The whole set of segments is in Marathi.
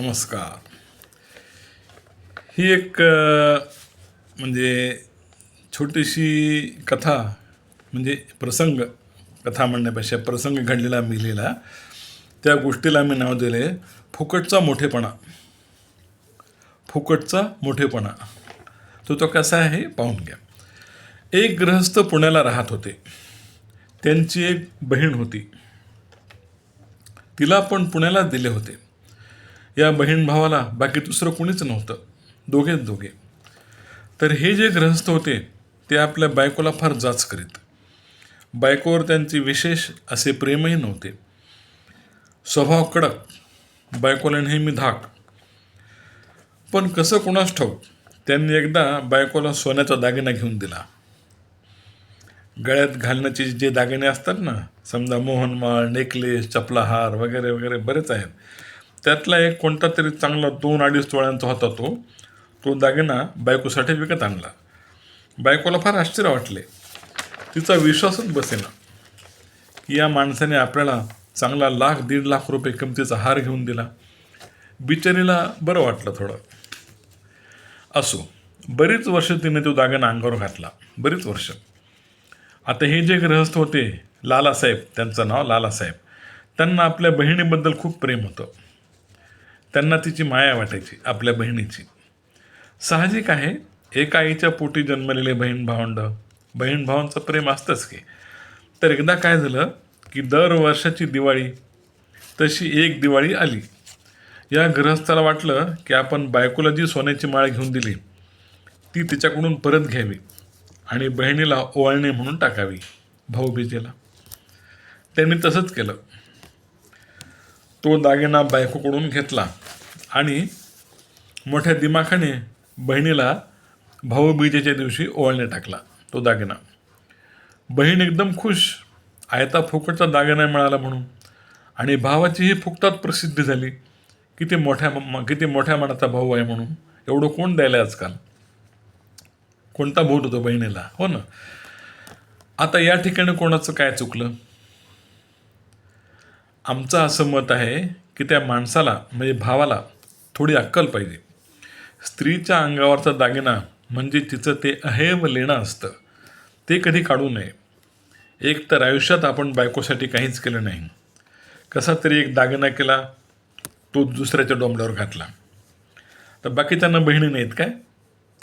नमस्कार. ही एक म्हणजे छोटीशी कथा म्हणजे प्रसंग कथा म्हणण्यापेक्षा प्रसंग घडलेला मिलेला त्या गोष्टीला मी नाव दिले फुकटचा मोठेपणा. फुकटचा मोठेपणा. तो तो कसा आहे? पाहून घ्या. एक गृहस्थ पुण्याला राहत होते. त्यांची एक बहीण होती. तिला पण पुण्याला दिले होते. या बहीण भावाला बाकी दुसरं कोणीच नव्हतं. दोघेच दोघे. तर हे जे गृहस्थ होते ते आपल्या बायकोला फार जाच करीत. बायकोवर त्यांचे विशेष असे प्रेमही नव्हते. स्वभाव कडक बायकोला नेहमी धाक. पण कसं कोणास ठाऊक त्यांनी एकदा बायकोला सोन्याचा दागिना घेऊन दिला. गळ्यात घालण्याचे जे दागिने असतात ना समजा मोहनमाळ नेकलेस चपलाहार वगैरे वगैरे बरेच आहेत. त्यातला एक कोणता तरी चांगला दोन अडीच तोळ्यांचा होता तो तो दागिना बायकोसाठी विकत आणला. बायकोला फार आश्चर्य वाटले. तिचा विश्वासच बसेना. की या माणसाने आपल्याला चांगला लाख दीड लाख रुपये किमतीचा हार घेऊन दिला. बिचारीला बरं वाटलं थोडं. असो बरीच वर्ष तिने तो दागिना अंगावर घातला. बरीच वर्ष. आता हे जे गृहस्थ होते लालासाहेब त्यांचं नाव लालासाहेब. त्यांना आपल्या बहिणीबद्दल खूप प्रेम होतं. त्यांना तिची माया वाटायची आपल्या बहिणीची. साहजिक आहे एका आईच्या पोटी जन्मलेले बहीण भावंड. बहीण भावांचं प्रेम असतंच की. तर एकदा काय झालं की दर वर्षाची दिवाळी तशी एक दिवाळी आली. या गृहस्थाला वाटलं की आपण बायकोला जी सोन्याची माळ घेऊन दिली ती तिच्याकडून परत घ्यावी आणि बहिणीला ओवाळणे म्हणून टाकावी भाऊबीजेला त्यांनी तसंच केलं. तो दागिना बायकोकडून घेतला. आणि मोठ्या दिमाखाने बहिणीला भाऊबीजेच्या दिवशी ओवाळणे टाकला तो दागिना. बहीण एकदम खुश आयता फुकटचा दागिना मिळाला म्हणून. आणि भावाचीही फुकटात प्रसिद्धी झाली किती मोठ्या किती मोठ्या मनाचा भाऊ आहे म्हणून. एवढं कोण द्यायला आजकाल? कोणता भाऊ होतो बहिणीला? हो ना. आता या ठिकाणी कोणाचं काय चुकलं? आमचं असं मत आहे की त्या माणसाला म्हणजे भावाला थोडी अक्कल पाहिजे. स्त्रीच्या अंगावरचा दागिना म्हणजे तिचं ते अहेव लेणं असतं. ते कधी काढू नये. एक तर आयुष्यात आपण बायकोसाठी काहीच केलं नाही. कसा तरी एक दागिना केला तो दुसऱ्याच्या डोंबल्यावर घातला. तर बाकीच्यांना बहिणी नाहीत काय?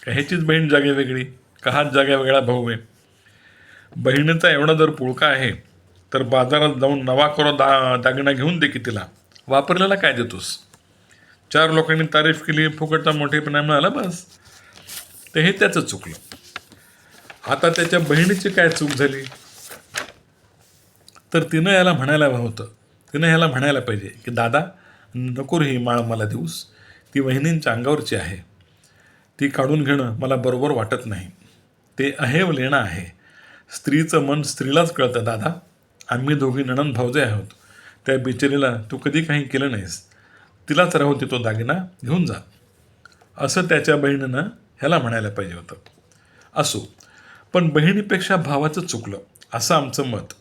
का ह्याचीच बहीण जागे वेगळी? का हाच जागा वेगळा भाऊ आहे? बहिणीचा एवढा जर पुळका आहे तर बाजारात जाऊन नवा करो दा दागिना घेऊन दे की तिला. वापरलेला काय देतोस? चार लोकांनी तारीफ केली फुकटचा मोठेपणा मिळाला बस. तर हे त्याचं चुकलं. आता त्याच्या बहिणीची काय चूक झाली? तर तिनं याला म्हणायला हवं होतं. तिनं ह्याला म्हणायला पाहिजे की दादा नको ही माळ मला देऊस. ती वहिनींच्या अंगावरची आहे. ती काढून घेणं मला बरोबर वाटत नाही. ते अहेव लेणं आहे. स्त्रीचं मन स्त्रीलाच कळतं दादा. आम्ही दोघी नणन भावजे आहोत. त्या बिचारीला तू कधी काही केलं नाहीस. तिलाच राहू दे तो दागिना घेऊन जा. असं त्याच्या बहिणीनं ह्याला म्हणायला पाहिजे होतं. असो पण बहिणीपेक्षा भावाचं चुकलं असं आमचं मत.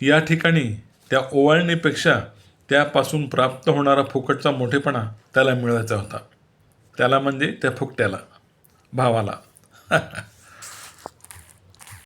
या ठिकाणी त्या ओवाळणीपेक्षा त्यापासून प्राप्त होणारा फुकटचा मोठेपणा त्याला मिळवायचा होता. त्याला म्हणजे त्या फुकट्याला भावाला.